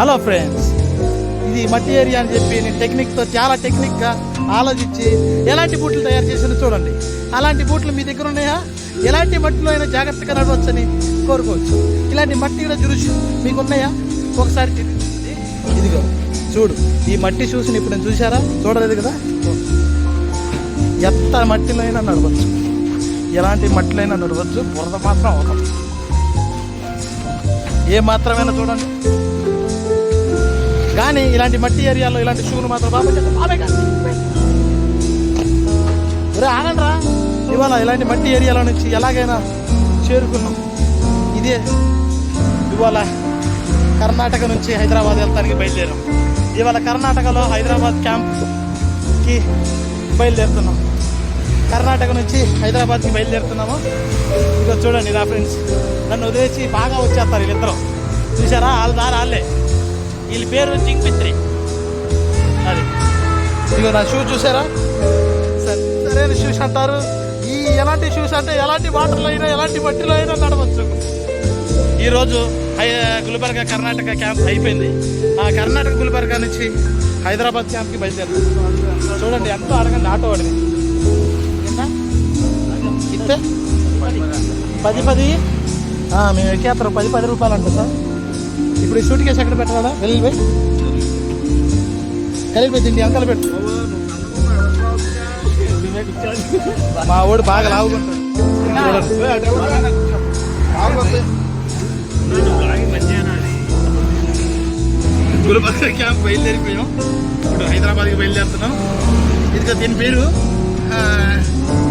Hello friends ఇది మట్టి area అని చెప్పి నేను టెక్నిక్తో చాలా టెక్నిక్గా ఆలోచించి ఎలాంటి బూట్లు తయారు చేసానో చూడండి. అలాంటి బూట్లు మీ దగ్గర ఉన్నాయా? ఎలాంటి మట్టిలో అయినా జాగ్రత్తగా నడవచ్చని కోరుకోవచ్చు. ఇలాంటి మట్టి కూడా చూసి మీకు ఉన్నాయా? ఒకసారి ఇదిగో చూడు ఈ మట్టి చూసి ఇప్పుడు నేను చూసారా చూడలేదు కదా? ఎంత మట్టిలో అయినా నడవచ్చు. ఎలాంటి మట్టిలో అయినా నడవచ్చు. బురద మాత్రం అవ్వదు ఏ మాత్రమైనా చూడండి. కానీ ఇలాంటి మట్టి ఏరియాలో ఇలాంటి షూలు మాత్రం బాబాయ్ చెప్పు, బాబాయ్ కాదు. ఒరే రా. ఇవాళ ఇలాంటి మట్టి ఏరియాలో నుంచి ఎలాగైనా చేరుకున్నాం. ఇదే ఇవాళ కర్ణాటక నుంచి హైదరాబాద్ వెళ్తానికి బయలుదేరాం. ఇవాళ కర్ణాటకలో హైదరాబాద్ క్యాంప్కి బయలుదేరుతున్నాం. కర్ణాటక నుంచి హైదరాబాద్కి బయలుదేరుతున్నాము. ఇక చూడండి నా ఫ్రెండ్స్ నన్ను వదిలేసి బాగా వచ్చేస్తారు వీళ్ళిద్దరు. చూసారా వాళ్ళ దారి వాళ్ళే వీళ్ళ పేరు జింగ్మిత్రి. అది. ఇదిగో నా షూ చూసారా? సరే. సరైన షూస్ అంటారు. ఈ ఎలాంటి షూస్ అంటే ఎలాంటి వాటర్లో అయినా ఎలాంటి మట్టిలో అయినా నడవచ్చు. ఈరోజు హై గుల్బర్గా కర్ణాటక క్యాంప్ అయిపోయింది. ఆ కర్ణాటక గుల్బర్గా నుంచి హైదరాబాద్ క్యాంప్కి బయలుదేరుతాం. చూడండి ఎంతో అడగండి ఆటో వాడిని. ఎంత? ఇంతే పది. పది మేము ఎక్కేస్తారు పది పది రూపాయలు అంట సార్. ఇప్పుడు ఈ సూట్ కేసు ఎక్కడ పెట్టాలా వెళ్ళి పోయి. కలిపి పోయి తిండి అంకలు పెట్టు. మా వాడు బాగా లావుకుంటాడు. చూడండి క్యాంప్ బయలుదేరిపోయాం. ఇప్పుడు హైదరాబాద్కి బయలుదేరుతున్నాం. ఇదిగో దీని పేరు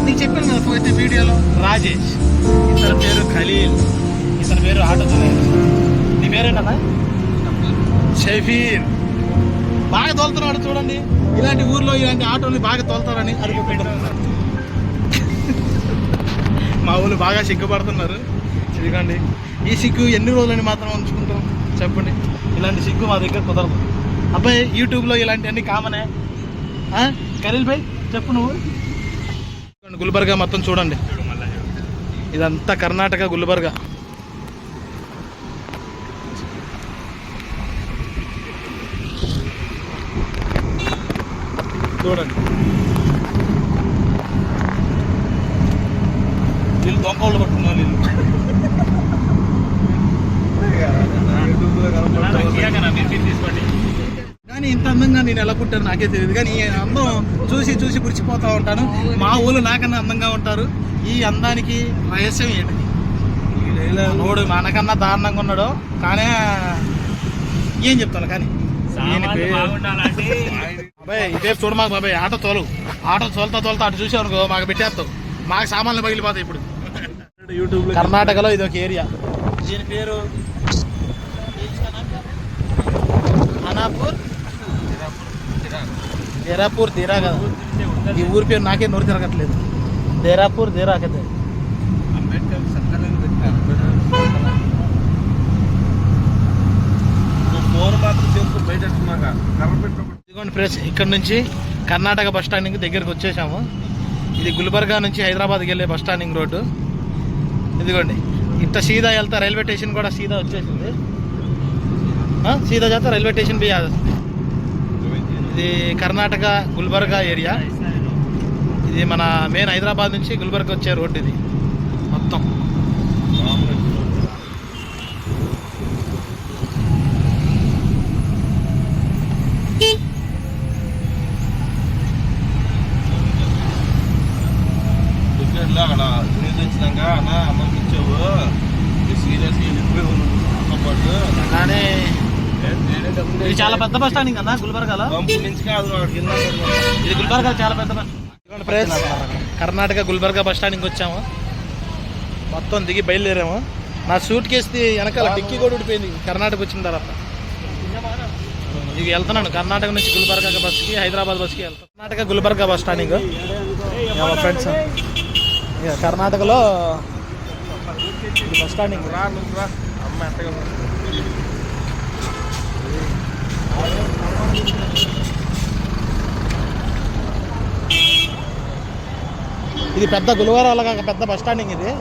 నీకు చెప్పాను కదా పోయితే వీడియోలో. రాజేష్. ఇతని పేరు ఖలీల్. ఇతని పేరు ఆటో నీ పేరేంటన్నా? షఫీర్. బాగా తోలుతున్నాడు చూడండి. ఇలాంటి ఊర్లో ఇలాంటి ఆటోలు బాగా తోలుతారని అనుకుంటున్నాను మా ఊళ్ళు బాగా సిగ్గుపడుతున్నారు. ఇదిగోండి. ఈ సిగ్గు ఎన్ని రోజులని మాత్రం ఉంచుకుంటాం? చెప్పండి. ఇలాంటి సిగ్గు మా దగ్గర కుదరదు. అబ్బాయి యూట్యూబ్లో ఇలాంటివన్నీ కామనే? ఖలీల్ భాయ్ చెప్పు నువ్వు. గుల్బర్గా మొత్తం చూడండి. ఇదంతా కర్ణాటక గుల్బర్గా. చూడండి. వీళ్ళు దొంగోళ్ళు పట్టుకున్నారు వీళ్ళు కానీ ఇంత అందంగా నేను ఎలా పుట్టాను నాకే తెలియదు. కానీ ఈ అందం చూసి చూసి మురిచిపోతూ ఉంటాను. మా ఊళ్ళు నాకన్నా అందంగా ఉంటారు. ఈ అందానికి రహస్యం ఏంటి? నోడు మనకన్నా దారుణంగా ఉన్నాడు కానీ ఏం చెప్తాను కానీ? ఈయన పేరు- బాబాయ్ ఇదే చూడు మాకు బాబాయ్ ఆటో తోలు. ఆటో తోలుతా తోలుతా అటు చూసావు మాకు పెట్టేస్తావు. మాకు సామాన్లు పగిలిపోతాయి ఇప్పుడు. యూట్యూబ్ కర్ణాటకలో ఇది ఒక ఏరియా. దీని పేరు అనాపూర్? దేరాపూర్ దేరా కదా. ఈ ఊరి పేరు నాకే నోరు తిరగట్లేదు. దేరాపూర్ దేరా కదా. ఎక్స్ప్రెస్ ఇక్కడ నుంచి కర్ణాటక బస్ స్టాండింగ్ దగ్గరకు వచ్చేసాము. ఇది గుల్బర్గా నుంచి హైదరాబాద్కి వెళ్ళే బస్ స్టాండింగ్ రోడ్డు. ఇదిగోండి. ఇంత సీదా వెళ్తా రైల్వే స్టేషన్ కూడా సీదా వచ్చేసింది. సీదా చేత రైల్వే స్టేషన్ బి ఇది కర్ణాటక గుల్బర్గా ఏరియా. ఇది మన మెయిన్ హైదరాబాద్ నుంచి గుల్బర్గా వచ్చే రోడ్డు ఇది. మొత్తం. టికెట్లో ఇది చాలా పెద్ద బస్ స్టాండింగ్ కదా గుల్బర్గాలో? ఇది గుల్బర్గా చాలా పెద్ద బస్ కర్ణాటక గుల్బర్గా బస్ స్టాండింగ్కి వచ్చాము. మొత్తం దిగి బయలుదేరాము. నా సూట్ కేసుది వెనకాల డిక్కీ కూడా ఊడిపోయింది. కర్ణాటక వచ్చిన తర్వాత. ఇది వెళ్తున్నాను. కర్ణాటక నుంచి గుల్బర్గా బస్కి హైదరాబాద్ బస్కి వెళ్తాను. Karnataka Gulbarga bus standing. Friends. ఇక కర్ణాటకలో బస్ స్టాండింగ్. ఇది పెద్ద గుల్బర్గా కాక పెద్ద బస్ స్టాండింగ్ ఇది.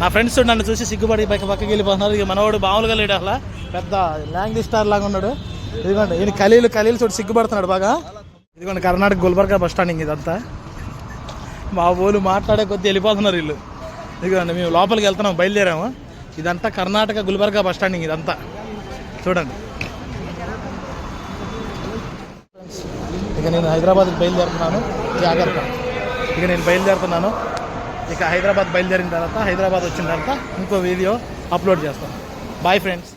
నా ఫ్రెండ్స్ నన్ను చూసి సిగ్గుపడి పక్క పక్కకి వెళ్ళిపోతున్నారు. ఇక మనవాడు మామూలుగా లేడు అలా పెద్ద లాంగ్ స్టార్ లాగా ఉన్నాడు. ఇదిగోండి ఈయన ఖలీలు ఖలీలు చూడు సిగ్గుపడుతున్నాడు బాగా. ఇదిగోండి కర్ణాటక గుల్బర్గా బస్ స్టాండింగ్ ఇదంతా. మా ఊళ్ళు మాట్లాడే కొద్దీ వెళ్ళిపోతున్నారు వీళ్ళు. ఇదిగోండి మేము లోపలికి వెళ్తున్నాం బయలుదేరాము. ఇదంతా కర్ణాటక గుల్బర్గా బస్ స్టాండింగ్ ఇదంతా. చూడండి. ఇక నేను హైదరాబాద్కి బయలుదేరుతున్నాను. జాగ్రత్త. ఇక నేను బయలుదేరుతున్నాను. ఇక హైదరాబాద్ బయలుదేరిన తర్వాత హైదరాబాద్ వచ్చిన తర్వాత ఇంకో వీడియో అప్లోడ్ చేస్తాను. Bye friends